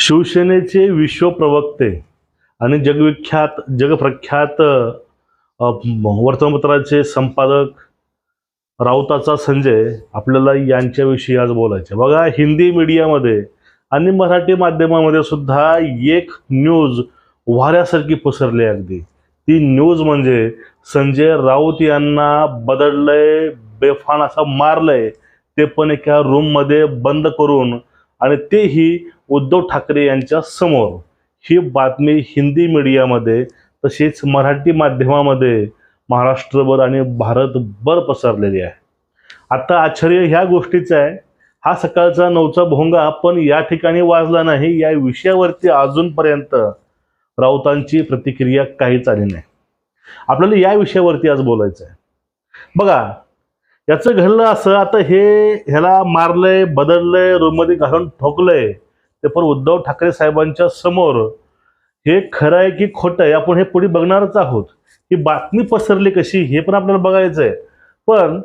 शिवसेनेचे विश्वप्रवक्ते आणि जगविख्यात जगप्रख्यात वर्तमानपत्राचे संपादक राऊताचा संजय आपल्याला यांच्याविषयी आज बोलायचे बघा हिंदी मीडियामध्ये आणि मराठी माध्यमामध्ये सुद्धा एक न्यूज वाऱ्यासारखी पसरली आहे अगदी. ती न्यूज म्हणजे संजय राऊत यांना बदललंय बेफान असा मारलंय ते पण एका रूममध्ये बंद करून आणि तेही उद्धव ठाकरे यांच्या समोर. ही बातमी हिंदी मीडियामध्ये तसेच मराठी माध्यमामध्ये महाराष्ट्रभर आणि भारतभर पसरलेली आहे. आता आश्चर्य ह्या गोष्टीचं आहे हा सकाळचा नऊचा भोंगा पण या ठिकाणी वाजला नाही या विषयावरती अजूनपर्यंत राऊतांची प्रतिक्रिया काहीच आली नाही. आपल्याला या विषयावरती आज बोलायचं आहे बघा याचं घडलं असं आता हे ह्याला मारलंय बदललंय रूममध्ये घालून ठोकलंय ते पण उद्धव ठाकरे साहेबांच्या समोर. हे खरं आहे की खोटं आहे आपण हे पुढे बघणारच आहोत. ही बातमी पसरली कशी हे पण आपल्याला बघायचं आहे पण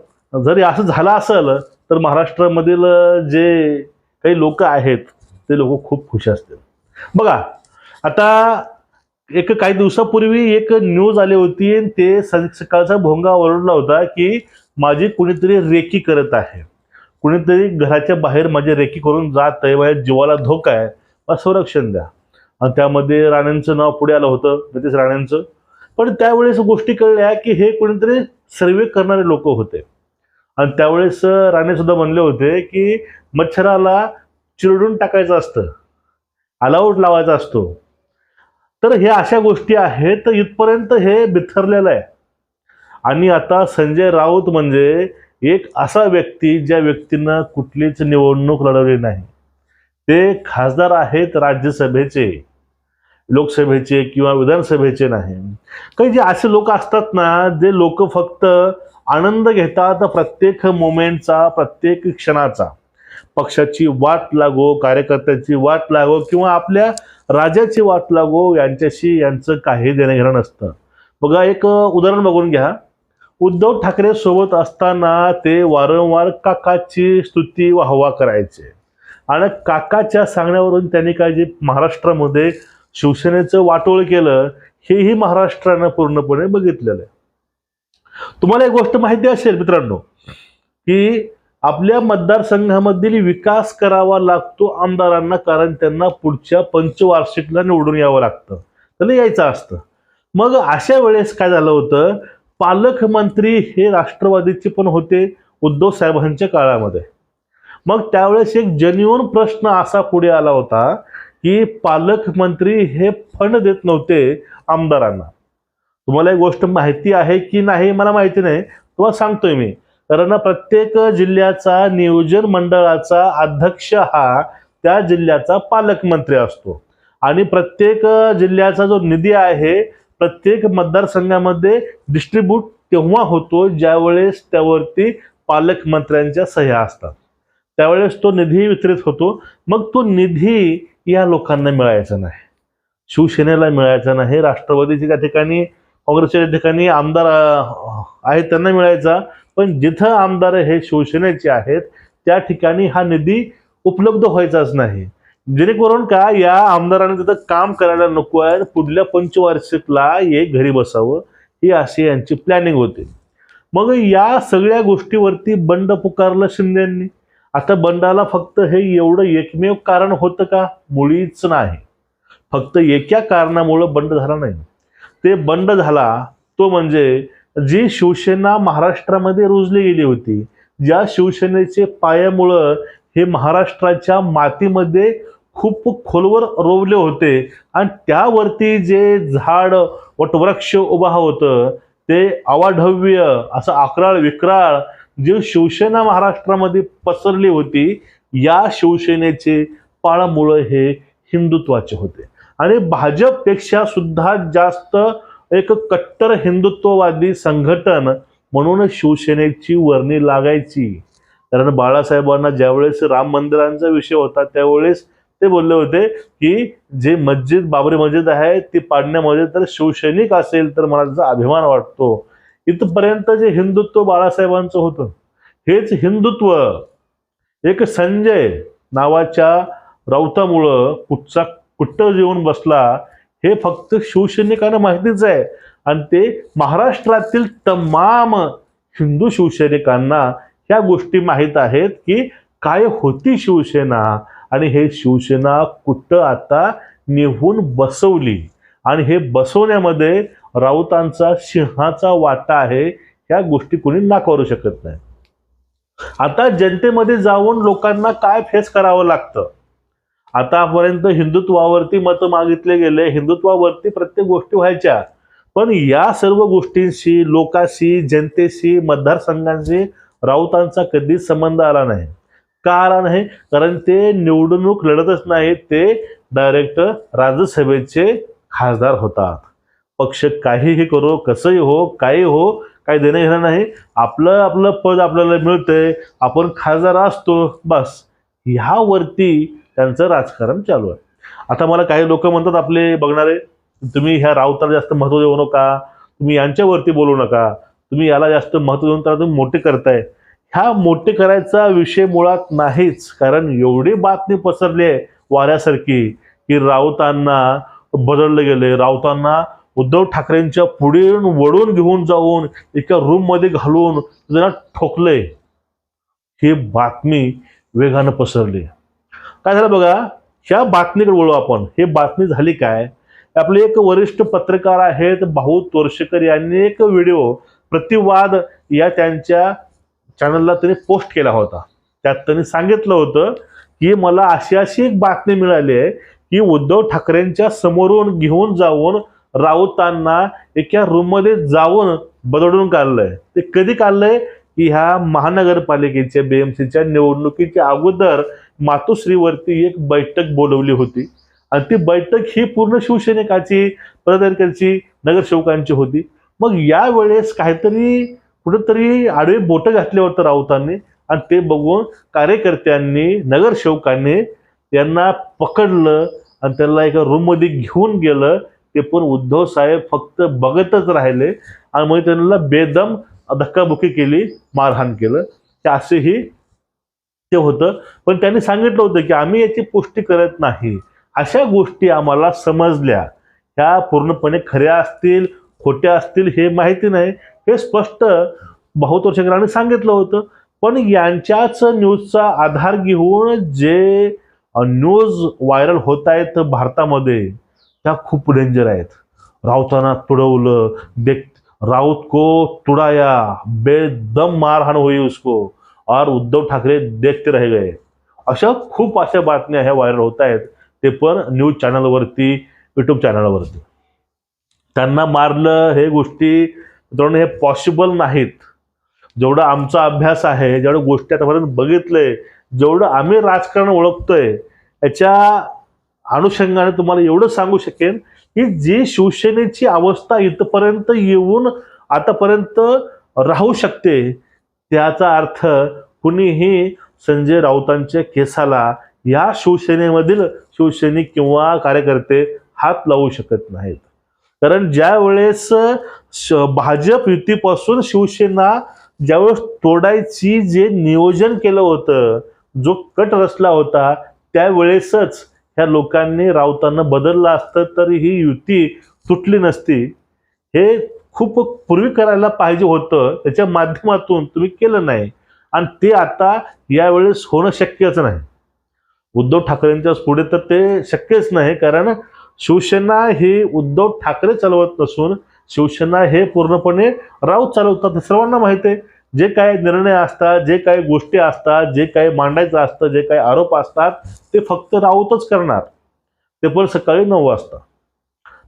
जरी असं झालं असेल तर महाराष्ट्रामधील जे काही लोक आहेत ते लोक खूप खुश असतील. बघा आता एक काही दिवसापूर्वी एक न्यूज आली होती आणि ते सकाळचा भोंगा ओरडला होता की माझी कुणीतरी रेकी करत आहे. कुणीतरी घराच्या बाहेर माझी रेकी करून जात आहे माझ्या जीवाला धोका आहे मला संरक्षण द्या. आणि त्यामध्ये राण्यांचं नाव पुढे आलं होतं नितेश राण्यांचं. पण त्यावेळेस गोष्टी कळल्या की हे कोणीतरी सर्वे करणारे लोक होते. आणि त्यावेळेस राणे सुद्धा म्हणले होते की मच्छराला चिरडून टाकायचं असतं अलाउट लावायचा असतो. तर हे अशा गोष्टी आहेत तर इथपर्यंत हे बिथरलेलं आहे. आणि आता संजय राऊत म्हणजे एक असा व्यक्ती ज्या व्यक्तीनं कुठलीच निवडणूक लढवली नाही. ते खासदार आहेत राज्यसभेचे लोकसभेचे किंवा विधानसभेचे नाही. काही जे असे लोक असतात ना जे लोक फक्त आनंद घेतात प्रत्येक मोमेंटचा प्रत्येक क्षणाचा. पक्षाची वाट लागो कार्यकर्त्याची वाट लागो किंवा आपल्या राजाची वाट लागो यांच्याशी यांचं काही देणं घेणं नसतं. बघा एक उदाहरण बघून घ्या. उद्धव ठाकरे सोबत असताना ते वारंवार काकाची स्तुती वाहवा करायचे. आणि काकाच्या सांगण्यावरून त्यांनी काय जे महाराष्ट्रामध्ये शिवसेनेचं वाटोळ केलं हेही महाराष्ट्रानं पूर्णपणे बघितलेलं आहे. तुम्हाला एक गोष्ट माहिती असेल मित्रांनो की आपल्या मतदारसंघामधील विकास करावा लागतो आमदारांना कारण त्यांना पुढच्या पंचवार्षिकला निवडून यावं लागतं. त्याला यायचं असतं. मग अशा वेळेस काय झालं होतं पालकमंत्री हे राष्ट्रवादीचे पण होते उद्धव साहेबांच्या काळामध्ये. मग त्यावेळेस एक जेन्युअन प्रश्न असा पुढे आला होता की पालकमंत्री हे फंड देत नव्हते आमदारांना. तुम्हाला एक गोष्ट माहिती आहे की नाही मला माहिती नाही तुम्हाला सांगतोय मी. कारण प्रत्येक जिल्ह्याचा नियोजन मंडळाचा अध्यक्ष हा त्या जिल्ह्याचा पालकमंत्री असतो. आणि प्रत्येक जिल्ह्याचा जो निधी आहे प्रत्येक मतदारसंघामध्ये डिस्ट्रीब्यूट तेव्हा होतो ज्यावेळेस त्यावरती पालकमंत्र्यांच्या सह्या असतात. त्यावेळेस तो निधी वितरित होतो. मग तो निधी या लोकांना मिळायचा नाही. शिवसेनेला मिळायचा नाही. राष्ट्रवादीच्या त्या ठिकाणी काँग्रेसच्या ठिकाणी आमदार आहेत त्यांना मिळायचा. पण जिथं आमदार हे शिवसेनेचे आहेत त्या ठिकाणी हा निधी उपलब्ध व्हायचाच नाही. जेणेकरून का या आमदारांनी तिथं काम करायला नको आहे पुढल्या पंचवार्षिकला एक घरी बसावं ही अशी यांची प्लॅनिंग होती. मग या सगळ्या गोष्टीवरती बंड पुकारलं शिंदेंनी. आता बंडाला फक्त हे एवढं एकमेव कारण होतं का? मुळीच नाही. फक्त एका कारणामुळं बंड झाला नाही. ते बंड झाला तो म्हणजे जी शिवसेना महाराष्ट्रामध्ये रुजली गेली होती ज्या शिवसेनेचे पायामुळं हे महाराष्ट्राच्या मातीमध्ये खूप खोलवर रोवले होते. आणि त्यावरती जे झाड वटवृक्ष उभा होतं ते अवाढव्य असं अकराळ विक्राळ जे शिवसेना महाराष्ट्रामध्ये पसरली होती या शिवसेनेचे पाळमुळं हे हिंदुत्वाचे होते. आणि भाजपपेक्षा सुद्धा जास्त एक कट्टर हिंदुत्ववादी संघटन म्हणून शिवसेनेची वर्णी लागायची. कारण बाळासाहेबांना ज्यावेळेस राम मंदिरांचा विषय होता त्यावेळेस ते बोलले होते की जे मस्जिद बाबरी मस्जिद आहे ती पाडण्यामध्ये तर शिवसैनिक असेल तर मला त्याचा अभिमान वाटतो. इथपर्यंत जे हिंदुत्व बाळासाहेबांचं होतं हेच हिंदुत्व एक संजय नावाच्या राऊतामुळं कुठचा कुठं जेवून बसला हे फक्त शिवसैनिकांना माहितीच आहे. आणि ते महाराष्ट्रातील तमाम हिंदू शिवसैनिकांना ह्या गोष्टी माहीत आहेत की काय होती शिवसेना आणि हे शिवसेना कुठं आता निहून बसवली? आणि हे बसवण्यामध्ये राऊतांचा सिंहाचा वाटा आहे ह्या गोष्टी कोणी नाकारू शकत नाही. आता जनतेमध्ये जाऊन लोकांना काय फेस करावं लागतं? आतापर्यंत हिंदुत्वावरती मतं मागितले गेले हिंदुत्वावरती प्रत्येक गोष्टी व्हायच्या. पण या सर्व गोष्टींशी लोकांशी जनतेशी मतदारसंघांशी राऊतांचा कधीच संबंध आला नाही. का आला नाही? कारण ते निवडणूक लढतच नाहीत ते डायरेक्ट राज्यसभेचे खासदार होतात. पक्ष काहीही करो कसंही हो काही हो काही देणं घेणं नाही. आपलं आपलं पद आपल्याला मिळतंय आपण खासदार असतो बस. ह्यावरती त्यांचं राजकारण चालू आहे. आता मला काही लोक म्हणतात आपले बघणारे तुम्ही ह्या राऊताला जास्त महत्त्व देऊ नका तुम्ही यांच्यावरती बोलू नका तुम्ही याला जास्त महत्त्व देऊन त्याला तुम्ही मोठे करताय. ह्या मोठे करायचा विषय मुळात नाहीच कारण एवढी बातमी पसरली आहे वाऱ्यासारखी की राऊतांना बदलले गेले राऊतांना उद्धव ठाकरेंच्या पुढे वळून घेऊन जाऊन एका रूममध्ये घालून त्यांना ठोकले ही बातमी वेगानं पसरली. काय झालं बघा? ह्या बातमीकडे वळू आपण. हे बातमी झाली काय? आपले एक वरिष्ठ पत्रकार आहेत भाऊ तोरशेकर यांनी एक व्हिडिओ प्रतिवाद या त्यांच्या चॅनलला त्यांनी पोस्ट केला होता. त्यात त्यांनी सांगितलं होतं की मला अशी अशी एक बातमी मिळाली आहे की उद्धव ठाकरेंच्या समोरून घेऊन जाऊन राऊतांना एका रूममध्ये जाऊन बदडून काढलंय. ते कधी काढलंय? की ह्या महानगरपालिकेच्या बीएमसीच्या निवडणुकीच्या अगोदर मातोश्रीवरती एक बैठक बोलवली होती. आणि ती बैठक ही पूर्ण शिवसैनिकाची पदाधिकाऱ्यांची नगरसेवकांची होती. मग यावेळेस काहीतरी कुठंतरी आडवे बोटं घातले होतं राऊतांनी. आणि ते बघून कार्यकर्त्यांनी नगरसेवकांनी त्यांना पकडलं आणि त्यांना एका रूममध्ये घेऊन गेलं. ते पण उद्धव साहेब फक्त बघतच राहिले आणि मग त्यांना बेदम धक्काबुक्की केली मारहाण केलं. ते असेही ते होतं. पण त्यांनी सांगितलं होतं की आम्ही याची पुष्टी करत नाही. अशा गोष्टी आम्हाला समजल्या. ह्या पूर्णपणे खऱ्या असतील खोट्या असतील हे माहिती नाही. हे स्पष्ट बहुतोषकरांनी सांगितलं होतं. पण यांच्याच न्यूजचा आधार घेऊन जे न्यूज व्हायरल होत आहेत भारतामध्ये त्या खूप डेंजर आहेत. राऊतांना तुडवलं देख राऊत को तुड़ाया बेदम मारहाण होई उसको और उद्धव ठाकरे देखते रह गए. अशा खूप अशा बातम्या ह्या व्हायरल होत आहेत. ते पण न्यूज चॅनलवरती यूट्यूब चॅनलवरती. त्यांना मारलं हे गोष्टी मित्रांनो हे पॉसिबल नाहीत. जेवढं आमचा अभ्यास आहे जेवढ्या गोष्टी आतापर्यंत बघितलंय जेवढं आम्ही राजकारण ओळखतोय याच्या अनुषंगाने तुम्हाला एवढं सांगू शकेन की जी शिवसेनेची अवस्था इथपर्यंत येऊन आतापर्यंत राहू शकते त्याचा अर्थ कुणीही संजय राऊतांच्या केसाला या शिवसेनेमधील शिवसैनिक किंवा कार्यकर्ते हात लावू शकत नाहीत. कारण ज्या वेळेस भाजप युतीपासून शिवसेना ज्यावेळेस तोडायची जे नियोजन केलं होतं जो कट रचला होता त्यावेळेसच ह्या लोकांनी राऊतांना बदललं असतं तर ही युती तुटली नसती. हे खूप पूर्वी करायला पाहिजे होतं त्याच्या माध्यमातून तुम्ही केलं नाही. आणि ते आता यावेळेस होणं शक्यच नाही. उद्धव ठाकरेंच्या पुढे तर ते शक्यच नाही कारण शिवसेना ही उद्धव ठाकरे चालवत नसून शिवसेना हे पूर्णपणे राऊत चालवतात हे सर्वांना माहिती आहे. जे काही निर्णय असतात जे काही गोष्टी असतात जे काही मांडायचं असतं जे काही आरोप असतात ते फक्त राऊतच करणार. ते पण सकाळी नऊ वाजता.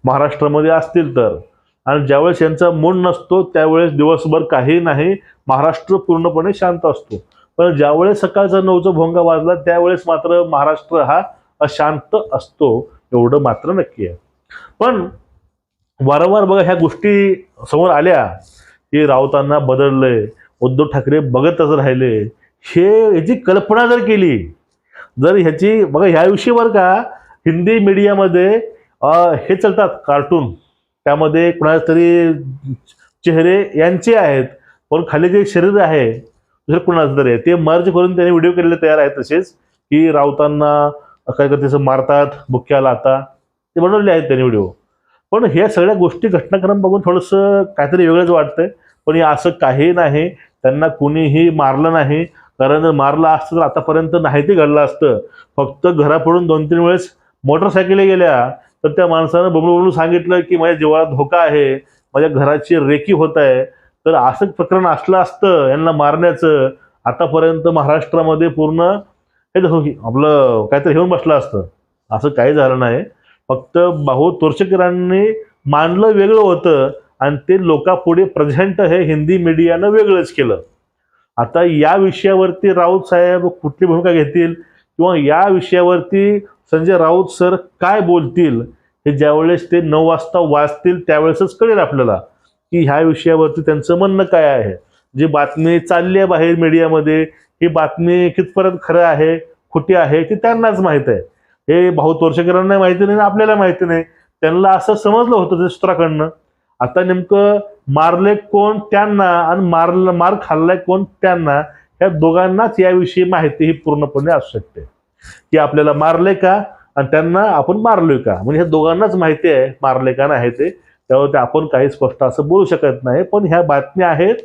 महाराष्ट्रामध्ये असतील तर. आणि ज्यावेळेस यांचा मूड नसतो त्यावेळेस दिवसभर काही नाही महाराष्ट्र पूर्णपणे शांत असतो. पण ज्यावेळेस सकाळचा नऊचा भोंगा वाजला त्यावेळेस मात्र महाराष्ट्र हा अशांत असतो. एवढं मात्र नक्की आहे. पण वारंवार बघा ह्या गोष्टी समोर आल्या की राऊतांना बदललंय उद्धव ठाकरे बघतच राहिले. हे याची कल्पना जर केली जर ह्याची बघा ह्याविषयी बरं का हिंदी मीडियामध्ये हे चालतात कार्टून. त्यामध्ये कुणाचे तरी चेहरे यांचे आहेत पण खाली जे शरीर आहे दुसरं कुणाचं तरी आहे. ते मर्ज करून त्यांनी व्हिडिओ केलेले तयार आहेत तसेच की राऊतांना काय करते मारतात बुक्क्याला आता ते बनवले आहेत त्यांनी व्हिडिओ पण ह्या सगळ्या गोष्टी घटनाक्रम बघून थोडंसं काहीतरी वेगळंच वाटतंय. पण हे असं काही नाही. त्यांना कुणीही मारलं नाही. कारण जर मारलं असतं तर आतापर्यंत नाही ते घडलं असतं. फक्त घरापडून दोन तीन वेळेस मोटरसायकली गेल्या तर त्या माणसानं बबलू बबलू सांगितलं की माझ्या जीवाला धोका आहे माझ्या घराची रेकी होत आहे. तर असं प्रकरण असलं असतं यांना मारण्याचं. आतापर्यंत महाराष्ट्रामध्ये पूर्ण हे देखो की आपलं काहीतरी घेऊन बसलं असतं. असं काही झालं नाही. फक्त भाऊ तोरशेकरांनी मानलं वेगळं होतं आणि ते लोकापुढे प्रेझेंट हे हिंदी मीडियानं वेगळंच केलं. आता या विषयावरती राऊत साहेब कुठली भूमिका घेतील? किंवा या विषयावरती संजय राऊत सर काय बोलतील? हे ज्यावेळेस ते नऊ वाजता वाचतील त्यावेळेसच कळेल आपल्याला की ह्या विषयावरती त्यांचं म्हणणं काय आहे. जी बातमी चालली आहे बाहेर मीडियामध्ये ही बातमी कितपर्यंत खरं आहे खोटी आहे ती त्यांनाच माहीत आहे. हे भाऊ तोरशेकरांना माहिती नाही आणि आपल्याला माहिती नाही. त्यांना असं समजलं होतं ते सूत्राकडनं. आता नेमकं मारले कोण त्यांना आणि मारलं मार खाल्लाय कोण त्यांना ह्या दोघांनाच याविषयी माहिती ही पूर्णपणे असू शकते की आपल्याला मारले का आणि त्यांना आपण मारलोय का? म्हणजे ह्या दोघांनाच माहिती आहे मारले का नाही ते. त्यावरती आपण काही स्पष्ट असं बोलू शकत नाही पण ह्या बातम्या आहेत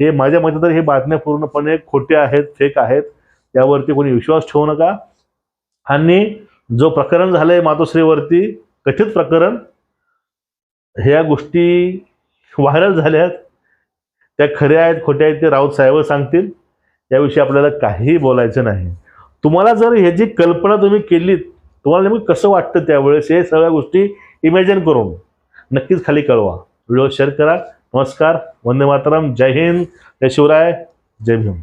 हे माझ्या मते तर हे बातम्या पूर्णपणे खोट्या आहेत फेक आहेत. त्यावरती कोणी विश्वास ठेवू नका. आणि जो प्रकरण झालंय मातोश्रीवरती कथित प्रकरण ह्या गोष्टी व्हायरल झाल्यात. त्या खऱ्या आहेत खोट्या आहेत ते राऊत साहेब सांगतील. याविषयी आपल्याला काहीही बोलायचं नाही. तुम्हाला जर ह्याची कल्पना तुम्ही केलीत तुम्हाला नेमकं कसं वाटतं त्यावेळेस? हे सगळ्या गोष्टी इमॅजिन करून नक्कीच खाली कळवा. व्हिडिओ शेअर करा. नमस्कार वंदे मातरम जय हिंद जय शिवराय जय भीम.